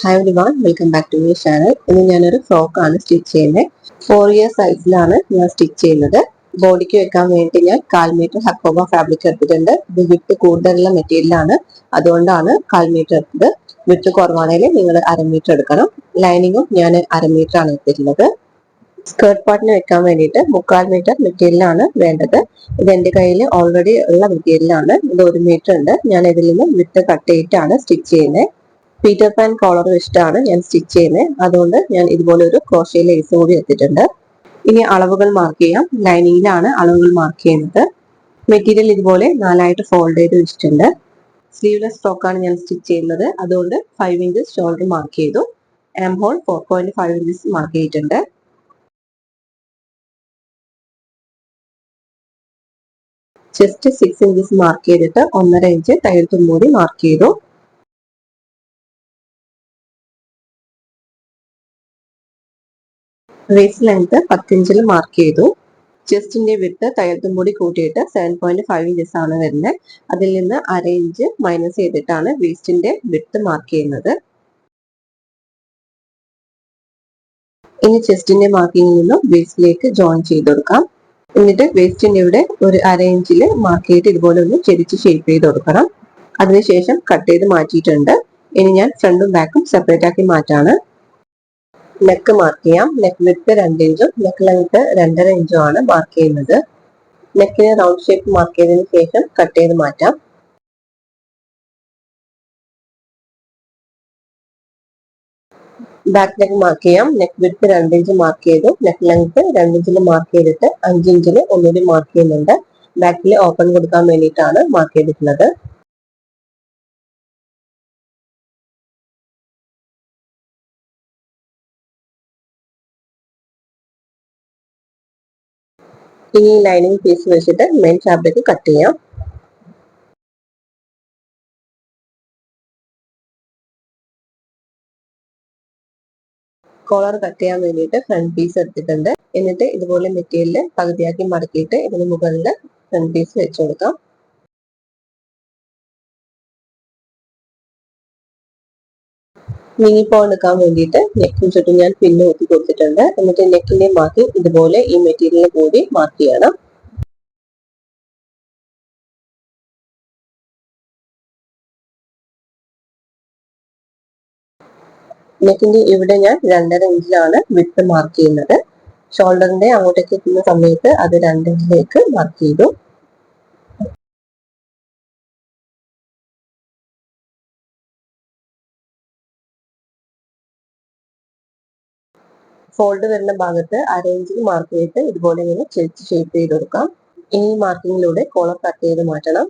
Hi everyone welcome back to my channel ഇന്ന് ഞാനൊരു ഫ്രോക്കാണ് സ്റ്റിച്ച് ചെയ്യുന്നത് ഫോർ ഇയർ സൈസിലാണ് ഞാൻ സ്റ്റിച്ച് ചെയ്യുന്നത്. ബോഡിക്ക് വെക്കാൻ വേണ്ടി ഞാൻ കാൽ മീറ്റർ ഹക്കോബ ഫാബ്രിക് എടുത്തിട്ടുണ്ട്. ഇത് വിത്ത് കൂടുതലുള്ള മെറ്റീരിയലാണ് അതുകൊണ്ടാണ് കാൽ മീറ്റർ എടുത്തത്. വിത്ത് കുറവാണെങ്കിൽ നിങ്ങൾ അരമീറ്റർ എടുക്കണം. ലൈനിങ്ങും ഞാൻ അരമീറ്റർ ആണ് എടുത്തിട്ടുള്ളത്. സ്കേർട്ട് പാർട്ടിന് വെക്കാൻ വേണ്ടിയിട്ട് മുക്കാൽ മീറ്റർ മെറ്റീരിയലാണ് വേണ്ടത്. ഇത് എന്റെ കയ്യിൽ ഓൾറെഡി ഉള്ള മെറ്റീരിയലാണ് ഇത് ഒരു മീറ്റർ ഉണ്ട്. ഞാൻ ഇതിൽ നിന്ന് വിത്ത് കട്ട് ചെയ്തിട്ടാണ് സ്റ്റിച്ച് ചെയ്യുന്നത് പീറ്റർ പാൻ കോളർ വെച്ചിട്ടാണ് ഞാൻ സ്റ്റിച്ച് ചെയ്യുന്നത് അതുകൊണ്ട് ഞാൻ ഇതുപോലെ ഒരു ക്രോഷേ ലേസ് കൂടി എടുത്തിട്ടുണ്ട്. ഇനി അളവുകൾ മാർക്ക് ചെയ്യാം. ലൈനിങ്ങിലാണ് അളവുകൾ മാർക്ക് ചെയ്യുന്നത്. മെറ്റീരിയൽ ഇതുപോലെ നാലായിട്ട് ഫോൾഡ് ചെയ്ത് വെച്ചിട്ടുണ്ട്. സ്ലീവ്ലെസ് ഫ്രോക്കാണ് ഞാൻ സ്റ്റിച്ച് ചെയ്യുന്നത്. അതുകൊണ്ട് ഫൈവ് ഇഞ്ചസ് ഷോൾഡർ മാർക്ക് ചെയ്തു. Armhole four point five inches mark ചെയ്തിട്ടുണ്ട്. ചെസ്റ്റ് സിക്സ് ഇഞ്ചസ് മാർക്ക് ചെയ്തിട്ട് ഒന്നര ഇഞ്ച് തയ്യൽ തുമ്പൂടി മാർക്ക് ചെയ്തു. വേസ്റ്റ് ലെങ്ത് പത്തിഞ്ചിൽ മാർക്ക് ചെയ്തു ചെസ്റ്റിന്റെ വിട്ട് തയ്യൽത്തും കൂടി കൂട്ടിയിട്ട് സെവൻ പോയിന്റ് ഫൈവ് ഇഞ്ചസ് ആണ് വരുന്നത്. അതിൽ നിന്ന് അര ഇഞ്ച് മൈനസ് ചെയ്തിട്ടാണ് വേസ്റ്റിന്റെ വിട്ട് മാർക്ക് ചെയ്യുന്നത്. ഇനി ചെസ്റ്റിന്റെ മാർക്കിങ്ങിൽ നിന്നും വേസ്റ്റിലേക്ക് ജോയിൻ ചെയ്ത് കൊടുക്കാം. എന്നിട്ട് വേസ്റ്റിന്റെ ഇവിടെ ഒരു അര ഇഞ്ചിൽ മാർക്ക് ചെയ്തിട്ട് ഇതുപോലെ ഒന്ന് ചെരിച്ച് ഷേപ്പ് ചെയ്ത് കൊടുക്കണം. അതിനുശേഷം കട്ട് ചെയ്ത് മാറ്റിയിട്ടുണ്ട്. ഇനി ഞാൻ ഫ്രണ്ടും ബാക്കും സെപ്പറേറ്റ് ആക്കി മാറ്റാണ്. നെക്ക് മാർക്ക് ചെയ്യാം. നെക്ക് വിത്ത് രണ്ട് ഇഞ്ചും നെക്ക് ലെങ്ത് രണ്ടര ഇഞ്ചും ആണ് മാർക്ക് ചെയ്യുന്നത്. നെക്കിന് റൗണ്ട് ഷേപ്പ് മാർക്ക് ചെയ്തതിന് ശേഷം കട്ട് ചെയ്ത് മാറ്റാം. ബാക്ക് നെക്ക് മാർക്ക് ചെയ്യാം. നെക്ക് വിത്ത് രണ്ട് ഇഞ്ച് മാർക്ക് ചെയ്തു. നെക്ക് ലെങ്ത് രണ്ട് ഇഞ്ചിൽ മാർക്ക് ചെയ്തിട്ട് അഞ്ച് ഇഞ്ചിൽ ഒന്നുകൂടി മാർക്ക് ചെയ്യുന്നുണ്ട്. ബാക്കിൽ ഓപ്പൺ കൊടുക്കാൻ വേണ്ടിയിട്ടാണ് മാർക്ക് ചെയ്തിട്ടുള്ളത്. ഇനി ലൈനിങ് പീസ് വെച്ചിട്ട് മെയിൻ ഫാബ്രിക് കട്ട് ചെയ്യാം. കോളർ കട്ട് ചെയ്യാൻ വേണ്ടിയിട്ട് ഫ്രണ്ട് പീസ് എടുത്തിട്ടുണ്ട്. എന്നിട്ട് ഇതുപോലെ മെറ്റീരിയൽ പകുതിയാക്കി മടക്കിയിട്ട് ഇതിന് മുകളിൽ ഫ്രണ്ട് പീസ് വെച്ചു കൊടുക്കാം. നീങ്ങി പോകാൻ വേണ്ടിയിട്ട് നെക്കിന് ചുറ്റും ഞാൻ പിന്ന് കുത്തി കൊടുത്തിട്ടുണ്ട്. എന്നിട്ട് നെക്കിന്റെ മാർക്കിംഗ് ഇതുപോലെ ഈ മെറ്റീരിയൽ കൂടി മാർക്ക് ചെയ്യണം. നെക്കിന്റെ ഇവിടെ ഞാൻ രണ്ടര ഇഞ്ചിലാണ് വിട്ട് മാർക്ക് ചെയ്യുന്നത്. ഷോൾഡറിന്റെ അങ്ങോട്ടേക്ക് എത്തുന്ന സമയത്ത് അത് രണ്ടിഞ്ചിലേക്ക് മാർക്ക് ചെയ്തു. ഫോൾഡ് വരുന്ന ഭാഗത്ത് അരയിഞ്ചിൽ മാർക്ക് ചെയ്തിട്ട് ഇതുപോലെ ഇങ്ങനെ ചെരിച്ച് ഷേപ്പ് ചെയ്ത് കൊടുക്കാം ഈ മാർക്കിങ്ങിലൂടെ കോളർ കട്ട് ചെയ്ത് മാറ്റണം.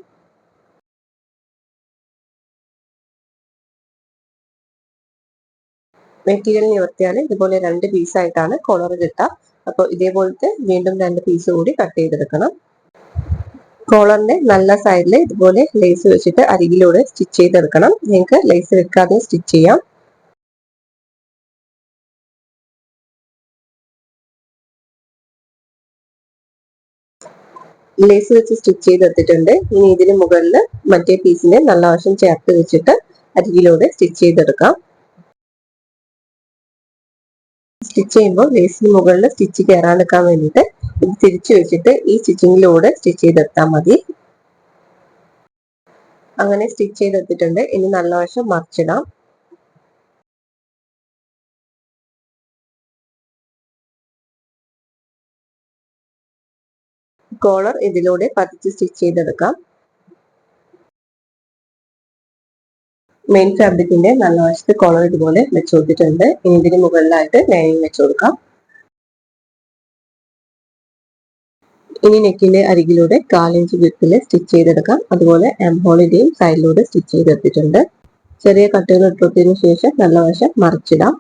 മെറ്റീരിയൽ നിവർത്തിയാൽ ഇതുപോലെ രണ്ട് പീസായിട്ടാണ് കോളർ കിട്ടുക. അപ്പോൾ ഇതേപോലത്തെ വീണ്ടും രണ്ട് പീസ് കൂടി കട്ട് ചെയ്തെടുക്കണം. കോളറിന്റെ നല്ല സൈഡിൽ ഇതുപോലെ ലേസ് വെച്ചിട്ട് അരികിലൂടെ സ്റ്റിച്ച് ചെയ്തെടുക്കണം. നിങ്ങൾക്ക് ലേസ് വെക്കാതെ സ്റ്റിച്ച് ചെയ്യാം. ലേസ് വെച്ച് സ്റ്റിച്ച് ചെയ്ത് എടുത്തിട്ടുണ്ട്. ഇനി ഇതിന് മുകളിൽ മറ്റേ പീസിന്റെ നല്ല വശം ചേർത്ത് വെച്ചിട്ട് അരികിലൂടെ സ്റ്റിച്ച് ചെയ്തെടുക്കാം. സ്റ്റിച്ച് ചെയ്യുമ്പോൾ ലേസിന് മുകളിൽ സ്റ്റിച്ച് കയറാണ്ടിരിക്കാൻ വേണ്ടിയിട്ട് ഇത് തിരിച്ചു വെച്ചിട്ട് ഈ സ്റ്റിച്ചിങ്ങിലൂടെ സ്റ്റിച്ച് ചെയ്തെടുത്താൽ മതി. അങ്ങനെ സ്റ്റിച്ച് ചെയ്തെടുത്തിട്ടുണ്ട്. ഇനി നല്ല വശം മറിച്ചിടാം. കോളർ ഇതിലൂടെ പതിച്ച് സ്റ്റിച്ച് ചെയ്തെടുക്കാം. മെയിൻ ഫാബ്രിക്കിന്റെ നല്ല വശത്ത് കോളർ ഇതുപോലെ വെച്ച് കൊടുത്തിട്ടുണ്ട്. ഇനി ഇതിന് മുകളിലായിട്ട് ലൈനിങ് വെച്ച് കൊടുക്കാം. ഇനി നെക്കിന്റെ അരികിലൂടെ കാലിഞ്ച് വിത്തിൽ സ്റ്റിച്ച് ചെയ്തെടുക്കാം. അതുപോലെ എംഹോളിന്റെയും സൈഡിലൂടെ സ്റ്റിച്ച് ചെയ്തെടുത്തിട്ടുണ്ട്. ചെറിയ കട്ടുകൾ ഇട്ടുകൊടുത്തതിനു ശേഷം നല്ല വശം മറിച്ചിടാം.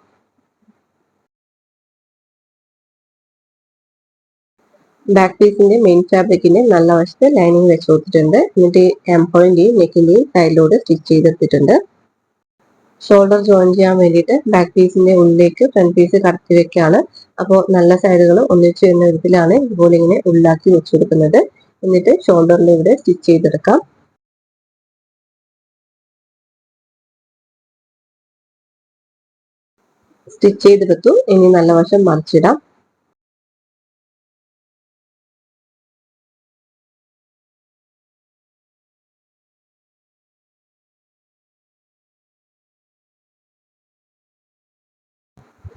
ബാക്ക് പീസിന്റെ മെയിൻ ഫാബ്രിക്കിന്റെ നല്ല വശത്ത് ലൈനിങ് വെച്ച് കൊടുത്തിട്ടുണ്ട്. എന്നിട്ട് എംപോയിന്റെയും നെക്കിന്റെയും സൈഡിലൂടെ സ്റ്റിച്ച് ചെയ്തെടുത്തിട്ടുണ്ട് ഷോൾഡർ ജോയിൻ ചെയ്യാൻ വേണ്ടിയിട്ട് ബാക്ക് പീസിന്റെ ഉള്ളിലേക്ക് ഫ്രണ്ട് പീസ് കടത്തി വെക്കാണ് അപ്പോൾ നല്ല സൈഡുകൾ ഒന്നിച്ചു വരുന്ന വിധത്തിലാണ് ഇതുപോലെ ഇങ്ങനെ ഉള്ളാക്കി വെച്ചു കൊടുക്കുന്നത്. എന്നിട്ട് ഷോൾഡറിൽ ഇവിടെ സ്റ്റിച്ച് ചെയ്തെടുക്കാം. സ്റ്റിച്ച് ചെയ്തെടുത്തു. ഇനി നല്ല വശം മറിച്ചിടാം.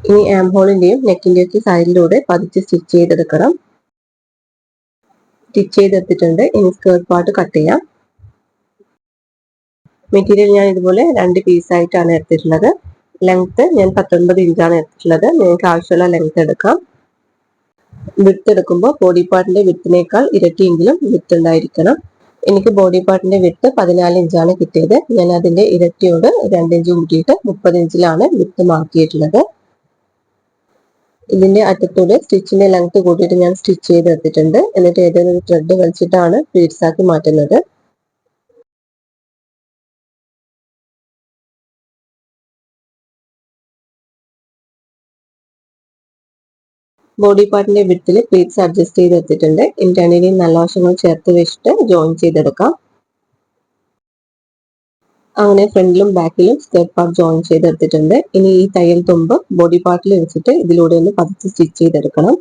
ഇനി ആം ഹോളിന്റെയും നെക്കിന്റെ ഒക്കെ സൈഡിലൂടെ പതിച്ച് സ്റ്റിച്ച് ചെയ്തെടുക്കണം. സ്റ്റിച്ച് ചെയ്തെടുത്തിട്ടുണ്ട്. ഇനി സ്കേർട്ട് പാർട്ട് കട്ട് ചെയ്യാം. മെറ്റീരിയൽ ഞാൻ ഇതുപോലെ രണ്ട് പീസായിട്ടാണ് എടുത്തിട്ടുള്ളത്. ലെങ്ത്ത് ഞാൻ പത്തൊൻപത് ഇഞ്ചാണ് എടുത്തിട്ടുള്ളത്. നിങ്ങൾക്ക് ആവശ്യമുള്ള ലെങ്ത്ത് എടുക്കാം. വിത്ത് എടുക്കുമ്പോൾ ബോഡി പാർട്ടിന്റെ വിത്തിനേക്കാൾ ഇരട്ടിയെങ്കിലും വിത്ത് ഉണ്ടായിരിക്കണം. എനിക്ക് ബോഡി പാർട്ടിന്റെ വിത്ത് പതിനാല് ഇഞ്ചാണ് കിട്ടിയത്. ഞാൻ അതിന്റെ ഇരട്ടിയോട് രണ്ടിഞ്ച് കൂട്ടിയിട്ട് മുപ്പത് ഇഞ്ചിലാണ് വിത്ത് മാർക്കിയിട്ടുള്ളത് ഇതിന്റെ അറ്റത്തൂടെ സ്റ്റിച്ചിന്റെ ലെങ്ത് കൂട്ടിയിട്ട് ഞാൻ സ്റ്റിച്ച് ചെയ്ത് എടുത്തിട്ടുണ്ട്. എന്നിട്ട് ഏതെങ്കിലും ഒരു ത്രെഡ് വലിച്ചിട്ടാണ് പ്ലീറ്റ്സ് ആക്കി മാറ്റുന്നത്. ബോഡി പാർട്ടിന്റെ വിട്ടിൽ പ്ലീറ്റ്സ് അഡ്ജസ്റ്റ് ചെയ്ത് എടുത്തിട്ടുണ്ട്. ഇന്റേണലി നല്ല വശങ്ങൾ ചേർത്ത് വെച്ചിട്ട് ജോയിൻ ചെയ്തെടുക്കാം. അങ്ങനെ ഫ്രണ്ടിലും ബാക്കിലും സ്കേർട്ട് പാർട്ട് ജോയിൻ ചെയ്തെടുത്തിട്ടുണ്ട്. ഇനി ഈ തയ്യൽ തുമ്പ് ബോഡി പാർട്ടിൽ വെച്ചിട്ട് ഇതിലൂടെ ഒന്ന് പതിച്ച് സ്റ്റിച്ച് ചെയ്തെടുക്കണം.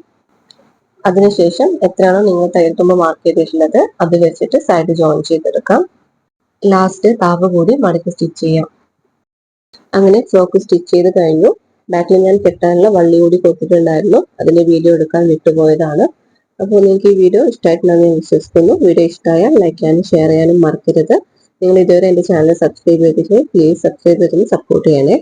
അതിനുശേഷം എത്രയാണോ നിങ്ങൾ തയ്യൽ തുമ്പ് മാർക്ക് ചെയ്തിട്ടുള്ളത് അത് വെച്ചിട്ട് സൈഡ് ജോയിൻ ചെയ്തെടുക്കാം. ലാസ്റ്റ് താവ് കൂടി മടക്കി സ്റ്റിച്ച് ചെയ്യാം. അങ്ങനെ ഫ്രോക്ക് സ്റ്റിച്ച് ചെയ്ത് കഴിഞ്ഞു. ബാക്കിൽ ഞാൻ കെട്ടാനുള്ള വള്ളി കൂടി കൊടുത്തിട്ടുണ്ടായിരുന്നു അതിന്റെ വീഡിയോ എടുക്കാൻ വിട്ടുപോയതാണ്. അപ്പോൾ നിങ്ങൾക്ക് ഈ വീഡിയോ ഇഷ്ടമായിട്ടുണ്ടെന്ന് ഞാൻ വിശ്വസിക്കുന്നു. വീഡിയോ ഇഷ്ടമായാൽ ലൈക്ക് ചെയ്യാനും ഷെയർ ചെയ്യാനും മറക്കരുത്. നിങ്ങൾ ഇതുവരെ എന്റെ ചാനൽ സബ്സ്ക്രൈബ് ചെയ്തിട്ട് പ്ലീസ് സബ്സ്ക്രൈബ് ചെയ്തൊന്ന് സപ്പോർട്ട് ചെയ്യണേ.